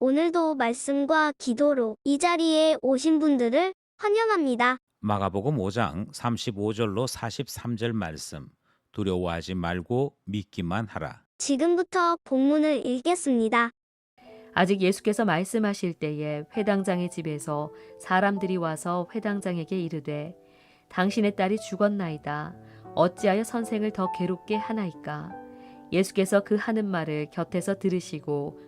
오늘도 말씀과 기도로 이 자리에 오신 분들을 환영합니다. 마가복음 5장 35절로 43절 말씀 두려워하지 말고 믿기만 하라. 지금부터 본문을 읽겠습니다. 아직 예수께서 말씀하실 때에 회당장의 집에서 사람들이 와서 회당장에게 이르되 당신의 딸이 죽었나이다. 어찌하여 선생을 더 괴롭게 하나이까? 예수께서 그 하는 말을 곁에서 들으시고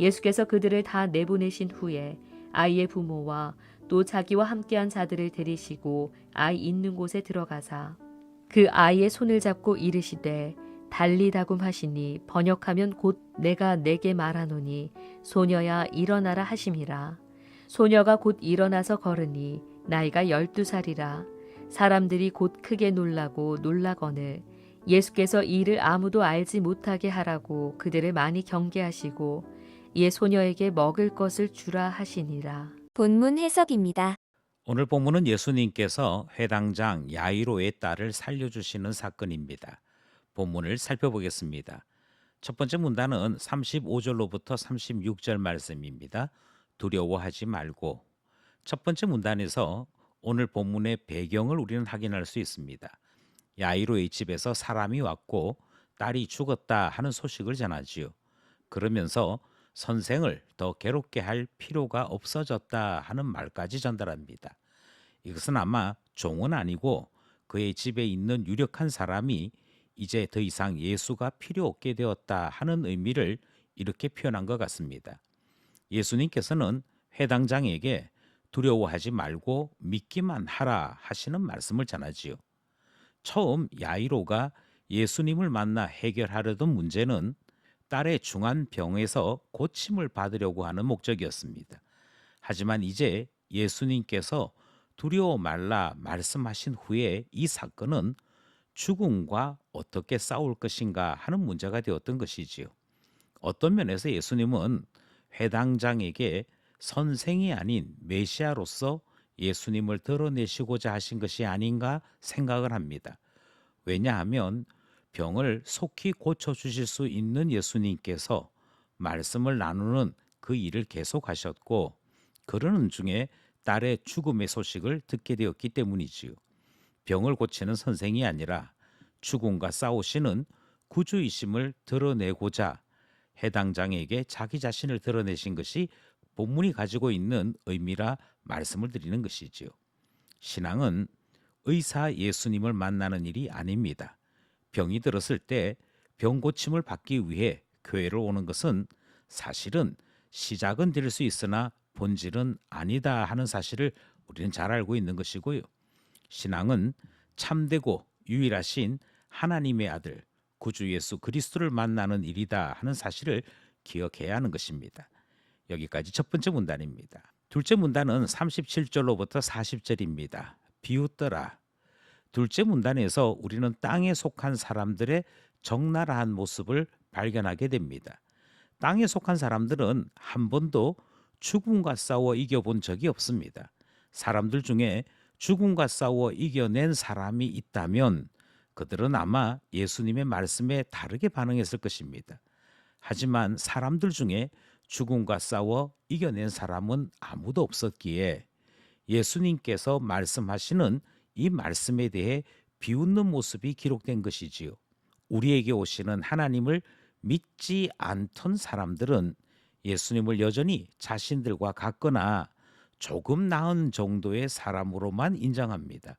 예수께서 그들을 다 내보내신 후에 아이의 부모와 또 자기와 함께한 자들을 데리시고 아이 있는 곳에 들어가사 그 아이의 손을 잡고 이르시되 달리다굼 하시니 번역하면 곧 내가 내게 말하노니 소녀야 일어나라 하심이라. 소녀가 곧 일어나서 걸으니 나이가 열두 살이라. 사람들이 곧 크게 놀라고 놀라거늘 예수께서 이 일을 아무도 알지 못하게 하라고 그들을 많이 경계하시고 이에 소녀에게 먹을 것을 주라 하시니라. 본문 해석입니다. 오늘 본문은 예수님께서 회당장 야이로의 딸을 살려주시는 사건입니다. 본문을 살펴보겠습니다. 첫 번째 문단은 35절로부터 36절 말씀입니다. 두려워하지 말고 첫 번째 문단에서 오늘 본문의 배경을 우리는 확인할 수 있습니다. 야이로의 집에서 사람이 왔고 딸이 죽었다 하는 소식을 전하지요. 그러면서 선생을 더 괴롭게 할 필요가 없어졌다 하는 말까지 전달합니다. 이것은 아마 종은 아니고 그의 집에 있는 유력한 사람이 이제 더 이상 예수가 필요 없게 되었다 하는 의미를 이렇게 표현한 것 같습니다. 예수님께서는 회당장에게 두려워하지 말고 믿기만 하라 하시는 말씀을 전하지요. 처음 야이로가 예수님을 만나 해결하려던 문제는 딸의 중한 병에서 고침을 받으려고 하는 목적이었습니다. 하지만 이제 예수님께서 두려워 말라 말씀하신 후에 이 사건은 죽음과 어떻게 싸울 것인가 하는 문제가 되었던 것이지요. 어떤 면에서 예수님은 회당장에게 선생이 아닌 메시아로서 예수님을 드러내시고자 하신 것이 아닌가 생각을 합니다. 왜냐하면 병을 속히 고쳐 주실 수 있는 예수님께서 말씀을 나누는 그 일을 계속하셨고 그러는 중에 딸의 죽음의 소식을 듣게 되었기 때문이지요. 병을 고치는 선생이 아니라 죽음과 싸우시는 구주이심을 드러내고자 해당장에게 자기 자신을 드러내신 것이 본문이 가지고 있는 의미라 말씀을 드리는 것이지요. 신앙은 의사 예수님을 만나는 일이 아닙니다. 병이 들었을 때 병 고침을 받기 위해 교회를 오는 것은 사실은 시작은 될 수 있으나 본질은 아니다 하는 사실을 우리는 잘 알고 있는 것이고요. 신앙은 참되고 유일하신 하나님의 아들 구주 예수 그리스도를 만나는 일이다 하는 사실을 기억해야 하는 것입니다. 여기까지 첫 번째 문단입니다. 둘째 문단은 37절로부터 40절입니다. 비웃더라. 둘째 문단에서 우리는 땅에 속한 사람들의 적나라한 모습을 발견하게 됩니다. 땅에 속한 사람들은 한 번도 죽음과 싸워 이겨본 적이 없습니다. 사람들 중에 죽음과 싸워 이겨낸 사람이 있다면 그들은 아마 예수님의 말씀에 다르게 반응했을 것입니다. 하지만 사람들 중에 죽음과 싸워 이겨낸 사람은 아무도 없었기에 예수님께서 말씀하시는 이 말씀에 대해 비웃는 모습이 기록된 것이지요. 우리에게 오시는 하나님을 믿지 않던 사람들은 예수님을 여전히 자신들과 같거나 조금 나은 정도의 사람으로만 인정합니다.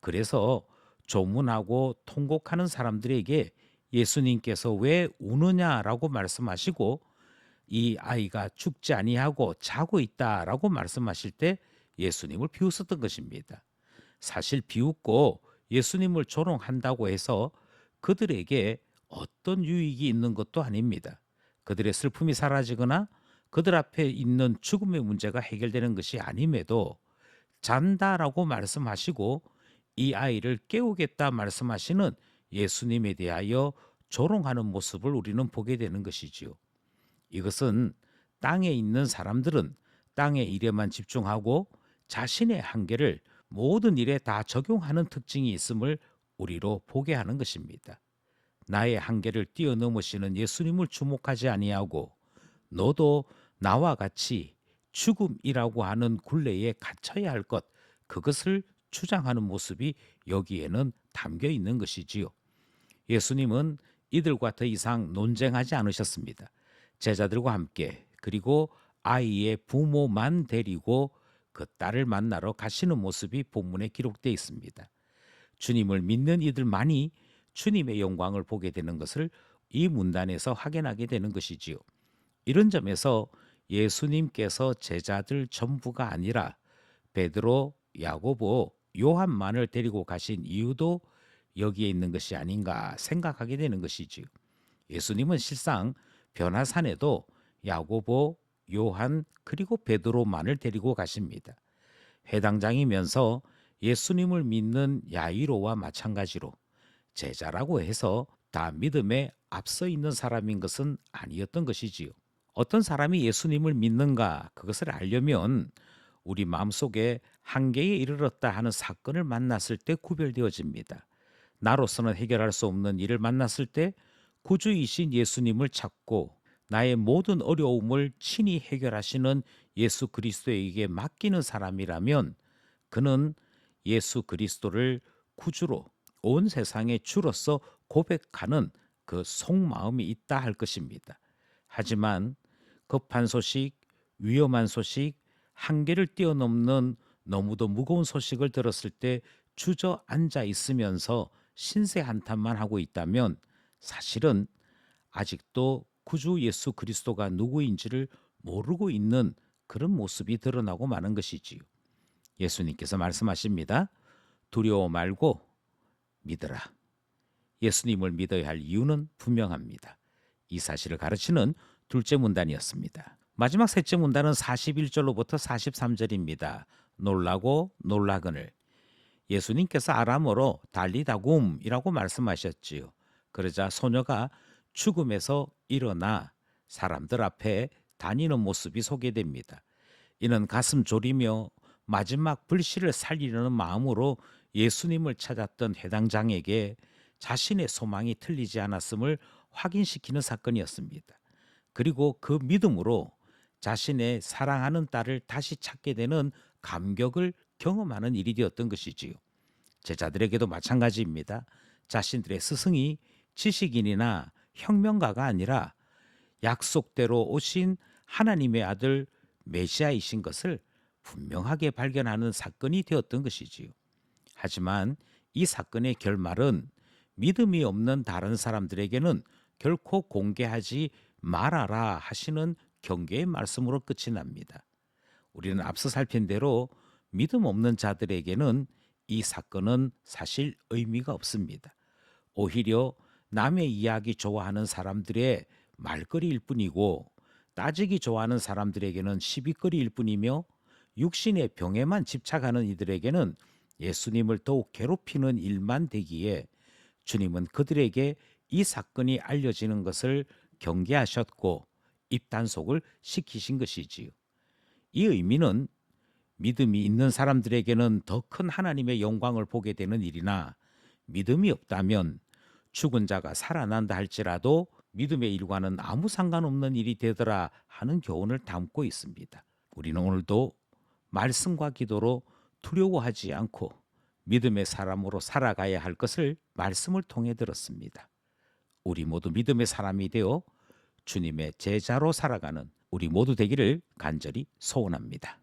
그래서 조문하고 통곡하는 사람들에게 예수님께서 왜 우느냐라고 말씀하시고 이 아이가 죽지 아니하고 자고 있다라고 말씀하실 때 예수님을 비웃었던 것입니다. 사실 비웃고 예수님을 조롱한다고 해서 그들에게 어떤 유익이 있는 것도 아닙니다. 그들의 슬픔이 사라지거나 그들 앞에 있는 죽음의 문제가 해결되는 것이 아님에도 잔다라고 말씀하시고 이 아이를 깨우겠다 말씀하시는 예수님에 대하여 조롱하는 모습을 우리는 보게 되는 것이지요. 이것은 땅에 있는 사람들은 땅의 일에만 집중하고 자신의 한계를 모든 일에 다 적용하는 특징이 있음을 우리로 보게 하는 것입니다. 나의 한계를 뛰어넘으시는 예수님을 주목하지 아니하고 너도 나와 같이 죽음이라고 하는 굴레에 갇혀야 할 것 그것을 주장하는 모습이 여기에는 담겨 있는 것이지요. 예수님은 이들과 더 이상 논쟁하지 않으셨습니다. 제자들과 함께 그리고 아이의 부모만 데리고 그 딸을 만나러 가시는 모습이 본문에 기록되어 있습니다. 주님을 믿는 이들만이 주님의 영광을 보게 되는 것을 이 문단에서 확인하게 되는 것이지요. 이런 점에서 예수님께서 제자들 전부가 아니라 베드로, 야고보, 요한만을 데리고 가신 이유도 여기에 있는 것이 아닌가 생각하게 되는 것이지요. 예수님은 실상 변화산에도 야고보, 요한 그리고 베드로만을 데리고 가십니다. 회당장이면서 예수님을 믿는 야이로와 마찬가지로 제자라고 해서 다 믿음에 앞서 있는 사람인 것은 아니었던 것이지요. 어떤 사람이 예수님을 믿는가 그것을 알려면 우리 마음속에 한계에 이르렀다 하는 사건을 만났을 때 구별되어집니다. 나로서는 해결할 수 없는 일을 만났을 때 구주이신 예수님을 찾고 나의 모든 어려움을 친히 해결하시는 예수 그리스도에게 맡기는 사람이라면 그는 예수 그리스도를 구주로 온 세상의 주로서 고백하는 그 속마음이 있다 할 것입니다. 하지만 급한 소식, 위험한 소식, 한계를 뛰어넘는 너무도 무거운 소식을 들었을 때 주저앉아 있으면서 신세 한탄만 하고 있다면 사실은 아직도 구주 예수 그리스도가 누구인지를 모르고 있는 그런 모습이 드러나고 마는 것이지요. 예수님께서 말씀하십니다. 두려워 말고 믿으라. 예수님을 믿어야 할 이유는 분명합니다. 이 사실을 가르치는 둘째 문단이었습니다. 마지막 셋째 문단은 41절로부터 43절입니다. 놀라고 놀라거늘. 예수님께서 아람어로 달리다굼이라고 말씀하셨지요. 그러자 소녀가 죽음에서 일어나 사람들 앞에 다니는 모습이 소개됩니다. 이는 가슴 졸이며 마지막 불씨를 살리려는 마음으로 예수님을 찾았던 해당장에게 자신의 소망이 틀리지 않았음을 확인시키는 사건이었습니다. 그리고 그 믿음으로 자신의 사랑하는 딸을 다시 찾게 되는 감격을 경험하는 일이 되었던 것이지요. 제자들에게도 마찬가지입니다. 자신들의 스승이 지식인이나 혁명가가 아니라 약속대로 오신 하나님의 아들 메시아이신 것을 분명하게 발견하는 사건이 되었던 것이지요. 하지만 이 사건의 결말은 믿음이 없는 다른 사람들에게는 결코 공개하지 말아라 하시는 경계의 말씀으로 끝이 납니다. 우리는 앞서 살핀 대로 믿음 없는 자들에게는 이 사건은 사실 의미가 없습니다. 오히려 남의 이야기 좋아하는 사람들의 말거리일 뿐이고 따지기 좋아하는 사람들에게는 시비거리일 뿐이며 육신의 병에만 집착하는 이들에게는 예수님을 더욱 괴롭히는 일만 되기에 주님은 그들에게 이 사건이 알려지는 것을 경계하셨고 입단속을 시키신 것이지요. 이 의미는 믿음이 있는 사람들에게는 더 큰 하나님의 영광을 보게 되는 일이나 믿음이 없다면 죽은 자가 살아난다 할지라도 믿음의 일과는 아무 상관없는 일이 되더라 하는 교훈을 담고 있습니다. 우리는 오늘도 말씀과 기도로 두려워하지 않고 믿음의 사람으로 살아가야 할 것을 말씀을 통해 들었습니다. 우리 모두 믿음의 사람이 되어 주님의 제자로 살아가는 우리 모두 되기를 간절히 소원합니다.